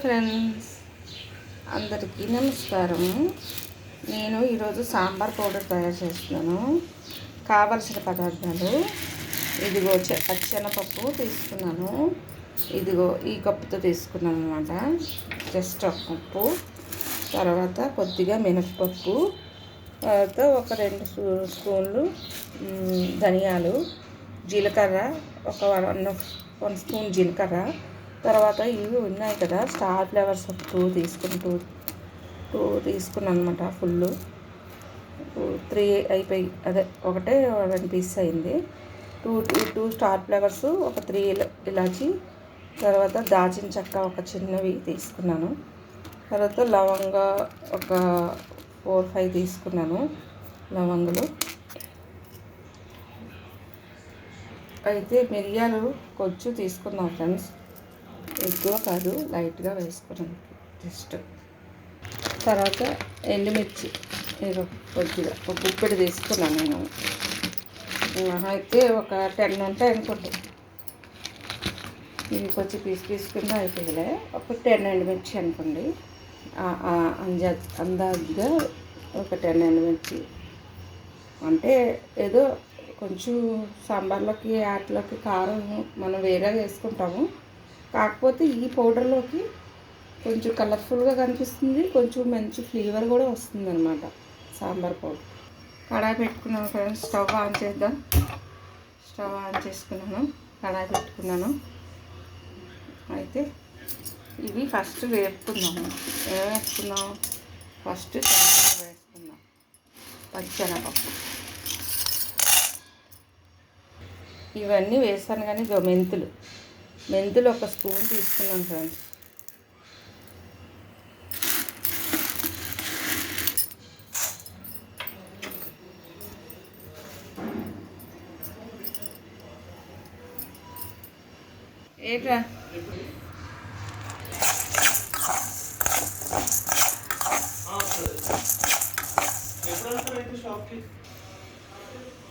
Friends అందరికీ నమస్కారం నేను ఈరోజు సాంబార్ పౌడర్ తయారు చేస్తున్నాను. కావలసిన పదార్థాలు. ఇదిగో చె- పచ్చెనపప్పు తీసుకున్నాను. ఇదిగో ఈ కప్పుతో తీసుకున్నాను అనమాట జస్ట్ ఒక కప్పు. తర్వాత కొద్దిగా మినపప్పు తర్వాత ఒక రెండు స్పూన్లు ధనియాలు జీలకర్ర ఒక వన్ వన్ స్పూన్ జీలకర్ర తర్వాత ఇవి ఉన్నాయి కదా స్టార్ ఫ్లేవర్స్ ఒక టూ తీసుకుంటూ టూ తీసుకున్నాను అనమాట ఫుల్ త్రీ అయిపోయి అదే ఒకటే వన్ పీస్ అయింది. Two two two star flavours ఒక త్రీ ఇలాచి తర్వాత దాచిన చెక్క ఒక చిన్నవి తీసుకున్నాను. తర్వాత లవంగ ఒక ఫోర్ ఫైవ్ తీసుకున్నాను లవంగులు. అయితే మిరియాలు కొంచెం తీసుకున్నాం ఫ్రెండ్స్. ఎక్కువ కాదు లైట్గా వేసుకున్నాను జస్ట్. తర్వాత ఎండుమిర్చి కొద్దిగా ఒక గుప్పెడు తీసుకున్నాను నేను. అయితే ఒక టెన్ ఉంటాయి అనుకోండి. ఇవి కొంచెం పీస్ పీస్ కింద అయిపోయిలే ఒక టెన్ ఎండుమిర్చి అనుకోండి. ఆ- అంజా అందాజుగా ఒక టెన్ ఎండుమిర్చి. అంటే ఏదో కొంచెం సాంబార్లోకి ఆటలోకి కారం మనం వేరే వేసుకుంటాము. కాకపోతే ఈ పౌడర్లోకి కొంచెం కలర్ఫుల్గా కనిపిస్తుంది. కొంచెం మంచి ఫ్లేవర్ కూడా వస్తుంది అనమాట సాంబార్ పౌడర్. కడాయి పెట్టుకున్నాను ఫ్రెండ్స్. స్టవ్ ఆన్ చేద్దాం. స్టవ్ ఆన్ చేసుకున్నాను. కడాయి పెట్టుకున్నాను. అయితే ఇవి ఫస్ట్ వేపుకుందాము ఏం వేసుకున్నాం? ఫస్ట్ శనగపప్పు వేసుకున్నాం పచ్చెనపప్పు ఇవన్నీ వేసాను కానీ ఇగో మెంతులు. మెంతులు ఒక స్పూన్ తీసుకున్నాను ఫ్రెండ్స్. ఏంట్రా?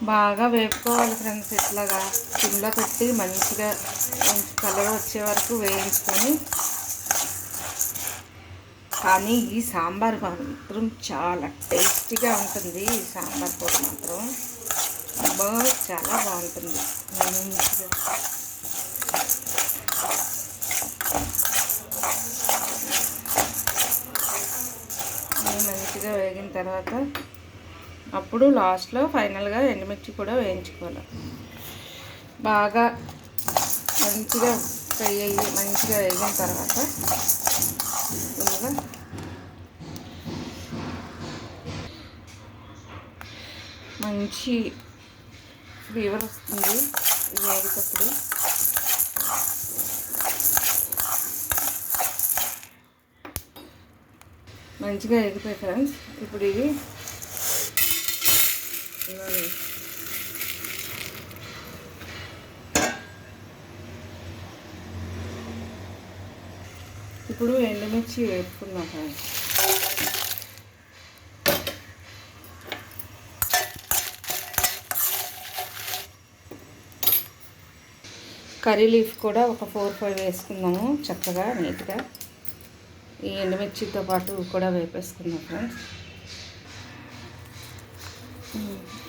బాగా వేపుకోవాలి ఫ్రెండ్స్ ఇట్లాగా. సిమ్లో పెట్టి మంచిగా మంచి కలర్ వచ్చే వరకు వేయించుకొని. కానీ ఈ సాంబార్ మాత్రం చాలా టేస్టీగా ఉంటుంది. ఈ సాంబార్ పొడి మాత్రం బాగా చాలా బాగుంటుంది. మంచిగా మంచిగా వేగిన తర్వాత అప్పుడు లాస్ట్లో ఫైనల్గా ఎండుమిర్చి కూడా వేయించుకోవాలి. బాగా మంచిగా ఫ్రై అయ్యి మంచిగా వేగిన తర్వాత మంచి ఫీవర్ వస్తుంది వేగేటప్పుడు మంచిగా ఎగిపోయి ఫ్రెండ్స్ ఇప్పుడు ఇవి ఇలా వేసి- ఇప్పుడు ఎండుమిర్చి వేసుకున్నాం ఫ్రెండ్స్. కర్రీ లీఫ్ కూడా ఒక ఫోర్ ఫైవ్ వేసుకున్నాము చక్కగా నీట్గా. ఈ ఎండుమిర్చితో పాటు కూడా వేపేసుకున్నాం ఫ్రెండ్స్. 嗯。